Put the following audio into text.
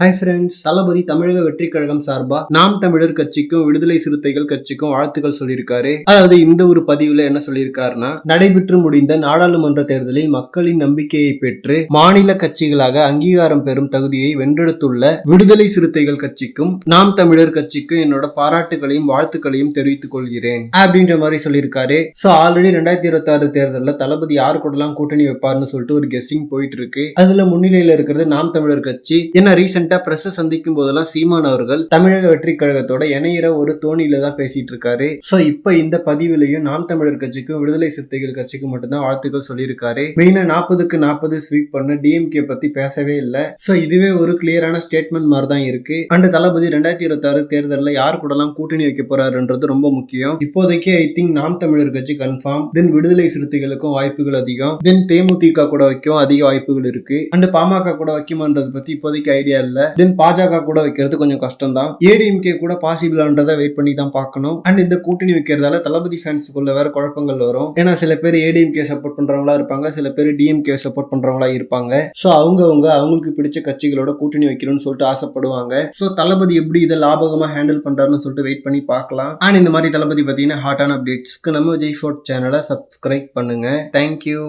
Hi friends தளபதி தமிழக வெற்றி கழகம் சார்பா நாம் தமிழர் கட்சிக்கும் விடுதலை சிறுத்தைகள் கட்சிக்கும் வாழ்த்துக்கள் சொல்லியிருக்காரு. அதாவது இந்த ஒரு பதிவுல என்ன சொல்லியிருக்காருன்னா நடைபெற்று முடிந்த நாடாளுமன்ற தேர்தலில் மக்களின் நம்பிக்கையை பெற்று மாநில கட்சிகளாக அங்கீகாரம் பெறும் தகுதியை வென்றெடுத்துள்ள விடுதலை சிறுத்தைகள் கட்சிக்கும் நாம் தமிழர் கட்சிக்கும் என்னோட பாராட்டுகளையும் வாழ்த்துக்களையும் தெரிவித்துக் கொள்கிறேன். அப்படின்ற மாதிரி சொல்லியிருக்காரு. சோ ஆல்ரெடி ரெண்டாயிரத்தி இருபத்தி ஆறு தேர்தலில் தளபதி யார் கூடலாம் கூட்டணி வைப்பார்னு சொல்லிட்டு ஒரு கெஸ்ஸிங் போயிட்டு இருக்கு. அதுல முன்னிலையில இருக்கிறது நாம் தமிழர் கட்சி. என்ன ரீசெண்டாக ப்ரெஸ்ஸை சந்திக்கும் போதெல்லாம் சீமான் அவர்கள் தமிழக வெற்றி கழகத்தோட இணையிற ஒரு தோணியில தான் பேசிட்டு இருக்காரு. ஸோ இப்போ இந்த பதிவிலையும் நாம் தமிழர் கட்சிக்கும் விடுதலை சிறுத்தைகள் கட்சிக்கும் மட்டும்தான் வாழ்த்துக்கள் சொல்லியிருக்காரு. மெயினாக நாற்பதுக்கு நாற்பது ஸ்வீப் பண்ண டிஎம்கே பத்தி பேசவே இல்லை. ஸோ இதுவே ஒரு கிளியரான ஸ்டேட்மெண்ட் மாதிரி தான் இருக்கு. அண்ட் தளபதி ரெண்டாயிரத்தி இருபத்தாறு தேர்தலில் யார் கூடலாம் கூட்டணி வைக்க போறாருன்றது ரொம்ப முக்கியம். இப்போதைக்கு ஐ திங்க் நாம் தமிழர் கட்சி கன்ஃபார்ம் தென் விடுதலை சிறுத்தைகளுக்கும் வாய்ப்புகள் அதிகம். தென் தேமுதிக கூட வைக்கும் அதிக வாய்ப்புகள் இருக்கு. அண்ட் பாமக கூட வைக்குமான்றது பத்தி இப்போதைக்கு ஐடியா இல்ல. இல்லை. தென் பாஜக கூட வைக்கிறது கொஞ்சம் கஷ்டம் தான் ஏடிஎம்கே கூட பாசிபிளான்றதை வெயிட் பண்ணி தான் பார்க்கணும். அண்ட் இந்த கூட்டணி வைக்கிறதால தளபதி ஃபேன்ஸுக்குள்ள வேற குழப்பங்கள் வரும். ஏன்னா சில பேர் ஏடிஎம்கே சப்போர்ட் பண்றவங்களா இருப்பாங்க. சில பேர் டிஎம்கே சப்போர்ட் பண்றவங்களா இருப்பாங்க. ஸோ அவங்கவுங்க அவங்களுக்கு பிடிச்ச கட்சிகளோட கூட்டணி வைக்கணும்னு சொல்லிட்டு ஆசைப்படுவாங்க. ஸோ தளபதி எப்படி இதை லாபகமா ஹேண்டில் பண்றாருன்னு சொல்லிட்டு வெயிட் பண்ணி பார்க்கலாம். அண்ட் இந்த மாதிரி தளபதி பார்த்தீங்கன்னா ஹாட்டான அப்டேட்ஸ்க்கு நம்ம ஜெய் ஃபோர்ட் சேனலை சப்ஸ்கிரைப் பண்ணுங்க தேங்க்யூ